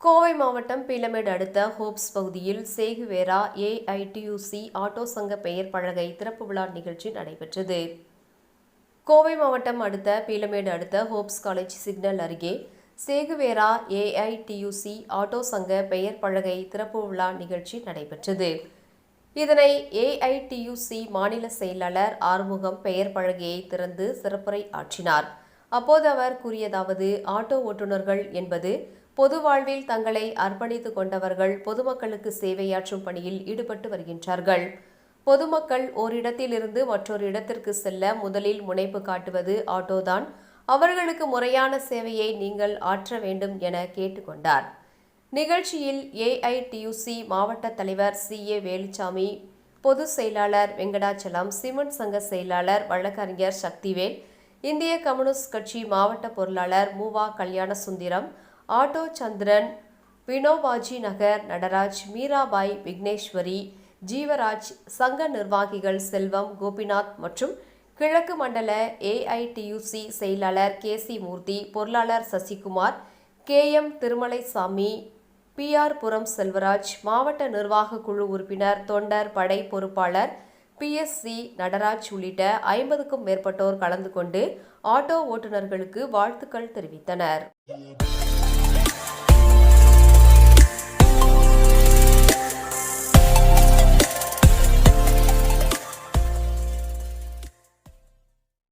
கோவை மாவட்டம் பீலமேடு அடுத்த ஹோப்ஸ் பகுதியில் சேகுவேரா ஏஐடியூசி ஆட்டோ சங்க பெயர் பழகை திறப்பு விழா நிகழ்ச்சி நடைபெற்றது. கோவை மாவட்டம் அடுத்த பீலமேடு அடுத்த ஹோப்ஸ் காலேஜ் சிக்னல் அருகே சேகுவேரா ஏஐடியூசி ஆட்டோ சங்க பெயர் பழகை திறப்பு விழா நிகழ்ச்சி நடைபெற்றது. இதனை ஏஐடியூசி மாநில செயலாளர் ஆறுமுகம் பெயர் பழகையை திறந்து சிறப்புரை ஆற்றினார். அப்போது அவர் கூறியதாவது ஆட்டோ ஓட்டுநர்கள் என்பது பொது வாழ்வில் தங்களை அர்ப்பணித்துக் கொண்டவர்கள் பொதுமக்களுக்கு சேவையாற்றும் பணியில் ஈடுபட்டு வருகின்றார்கள். பொதுமக்கள் ஓரிடத்திலிருந்து மற்றொரு இடத்திற்கு செல்ல முதலில் முனைப்பு காட்டுவது ஆட்டோதான். அவர்களுக்கு முறையான சேவையை நீங்கள் ஆற்ற வேண்டும் என கேட்டுக்கொண்டார். நிகழ்ச்சியில் ஏஐடியூசி மாவட்ட தலைவர் சி. ஏ. வேலுச்சாமி பொதுச் செயலாளர் வெங்கடாச்சலம் சிமெண்ட் சங்க செயலாளர் வழக்கறிஞர் சக்திவேல் இந்திய கம்யூனிஸ்ட் கட்சி மாவட்ட பொருளாளர் மூவா கல்யாணசுந்தரம் ஆட்டோ சந்திரன் வினோபாஜி நகர் நடராஜ் மீராபாய் விக்னேஸ்வரி ஜீவராஜ் சங்க நிர்வாகிகள் செல்வம் கோபிநாத் மற்றும் கிழக்கு மண்டல ஏஐடியூசி செயலாளர் கே சி மூர்த்தி பொருளாளர் Sasikumar K M Thirumalaisamy PR Puram Selvaraj மாவட்ட நிர்வாக குழு உறுப்பினர் தொண்டர் படை பொறுப்பாளர் பிஎஸ்சி நடராஜ் உள்ளிட்ட ஐம்பதுக்கும் மேற்பட்டோர் கலந்து கொண்டு ஆட்டோ ஓட்டுநர்களுக்கு வாழ்த்துக்கள் தெரிவித்தனர்.